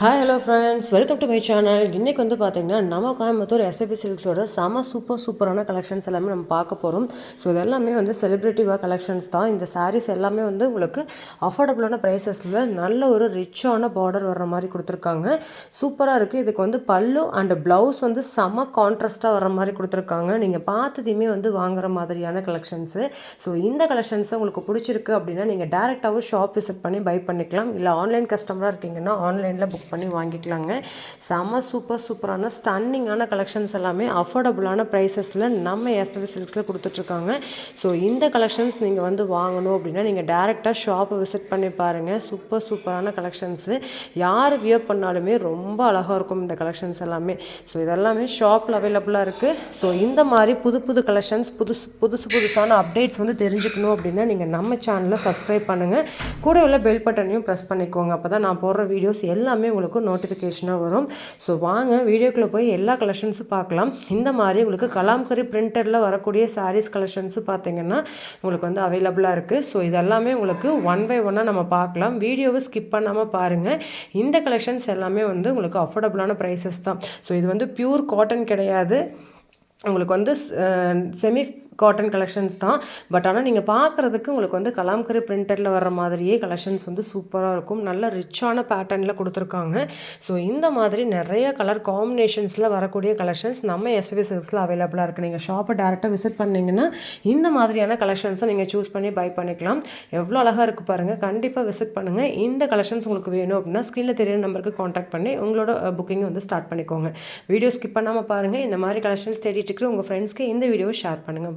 Hi hello friends welcome to my channel இன்றைக்கி வந்து பார்த்திங்கன்னா நம்ம கோயம்புத்தூர் எஸ்பிபி சில்க்ஸோட செம சூப்பர் சூப்பரான கலெக்ஷன்ஸ் எல்லாமே நம்ம பார்க்க போகிறோம் ஸோ இதெல்லாமே வந்து செலிப்ரிட்டிவாக கலெக்ஷன்ஸ் தான். இந்த சாரீஸ் எல்லாமே வந்து உங்களுக்கு அஃபோர்டபுளான ப்ரைஸஸில் நல்ல ஒரு ரிச்சான பார்டர் வர்ற மாதிரி கொடுத்துருக்காங்க. சூப்பராக இருக்குது இதுக்கு வந்து பல்லு அண்ட் ப்ளவுஸ் வந்து செம கான்ட்ராஸ்ட்டாக வர மாதிரி கொடுத்துருக்காங்க. நீங்கள் பார்த்ததையுமே வந்து வாங்குற மாதிரியான கலெக்ஷன்ஸு ஸோ இந்த கலெக்ஷன்ஸை உங்களுக்கு பிடிச்சிருக்கு அப்படின்னா நீங்கள் டேரெக்டாகவும் ஷாப் விசிட் பண்ணி பை பண்ணிக்கலாம். இல்லை ஆன்லைன் கஸ்டமராக இருக்கீங்கன்னா ஆன்லைனில் புக் பண்ணி வாங்கிக்கலாங்க. செம சூப்பர் சூப்பரான ஸ்டன்னிங்கான கலெக்ஷன்ஸ் எல்லாமே அஃபோர்டபுளான ப்ரைஸஸில் நம்ம எஸ்பிபி சில்க்ஸில் கொடுத்துட்ருக்காங்க. ஸோ இந்த கலெக்ஷன்ஸ் நீங்கள் வந்து வாங்கணும் அப்படின்னா நீங்கள் டேரெக்டாக ஷாப்பை விசிட் பண்ணி பாருங்கள் சூப்பர் சூப்பரான கலெக்ஷன்ஸு யார் வியர் பண்ணாலுமே ரொம்ப அழகாக இருக்கும் இந்த கலெக்ஷன்ஸ் எல்லாமே. ஸோ இதெல்லாமே ஷாப்பில் அவைலபிளாக இருக்குது ஸோ இந்த மாதிரி புது புது கலெக்ஷன்ஸ் புதுசு புதுசு புதுசான அப்டேட்ஸ் வந்து தெரிஞ்சுக்கணும் அப்படின்னா நீங்கள் நம்ம சேனலை சப்ஸ்கிரைப் பண்ணுங்கள் கூட உள்ள பெல் பட்டனையும் ப்ரெஸ் பண்ணிக்கோங்க. அப்போ தான் நான் போடுற வீடியோஸ் எல்லாமே உங்களுக்கு நோட்டிஃபிகேஷனாக வரும். ஸோ வாங்க வீடியோக்குள்ளே போய் எல்லா கலெக்ஷன்ஸும் பார்க்கலாம். இந்த மாதிரி உங்களுக்கு கலாம்கரி பிரிண்டடில் வரக்கூடிய சாரீஸ் கலெக்ஷன்ஸும் பார்த்தீங்கன்னா உங்களுக்கு வந்து அவைலபிளாக இருக்குது ஸோ இதெல்லாமே உங்களுக்கு ஒன் பை ஒன்னாக நம்ம பார்க்கலாம். வீடியோவை ஸ்கிப் பண்ணாமல் பாருங்கள் இந்த கலெக்ஷன்ஸ் எல்லாமே வந்து உங்களுக்கு அஃபோர்டபுளான ப்ரைஸஸ் தான். ஸோ இது வந்து பியூர் காட்டன் கிடையாது. உங்களுக்கு வந்து செமி காட்டன் கலெக்ஷன்ஸ் தான். பட் ஆனால் நீங்கள் பார்க்குறதுக்கு உங்களுக்கு வந்து கலாம்கரி பிரிண்டடில் வர மாதிரியே கலெக்ஷன்ஸ் வந்து சூப்பராக இருக்கும். நல்ல ரிச்சான பேட்டர்னில் கொடுத்துருக்காங்க. ஸோ இந்த மாதிரி நிறைய கலர் காம்பினேஷன்ஸில் வரக்கூடிய கலெக்ஷன்ஸ் நம்ம எஸ்பிபி சில்க்ஸில் அவைலபிளாக இருக்குது நீங்கள் ஷாப்பை டேரெக்டாக விசிட் பண்ணிங்கன்னா இந்த மாதிரியான கலெக்ஷன்ஸை நீங்கள் சூஸ் பண்ணி பை பண்ணிக்கலாம். எவ்வளோ அழகாக இருக்குது பாருங்கள் கண்டிப்பாக விசிட் பண்ணுங்கள் இந்த கலெக்ஷன்ஸ் உங்களுக்கு வேணும் அப்படின்னா ஸ்க்ரீனில் தெரியுற நம்பருக்கு காண்டாக்ட் பண்ணி உங்களோட புக்கிங் வந்து ஸ்டார்ட் பண்ணிக்கோங்க. வீடியோ ஸ்கிப் பண்ணாமல் பாருங்கள் இந்த மாதிரி கலெக்ஷன்ஸ் தேடிட்டு இருக்கிற உங்கள் ஃப்ரெண்ட்ஸ்க்கு இந்த வீடியோவை ஷேர் பண்ணுங்கள்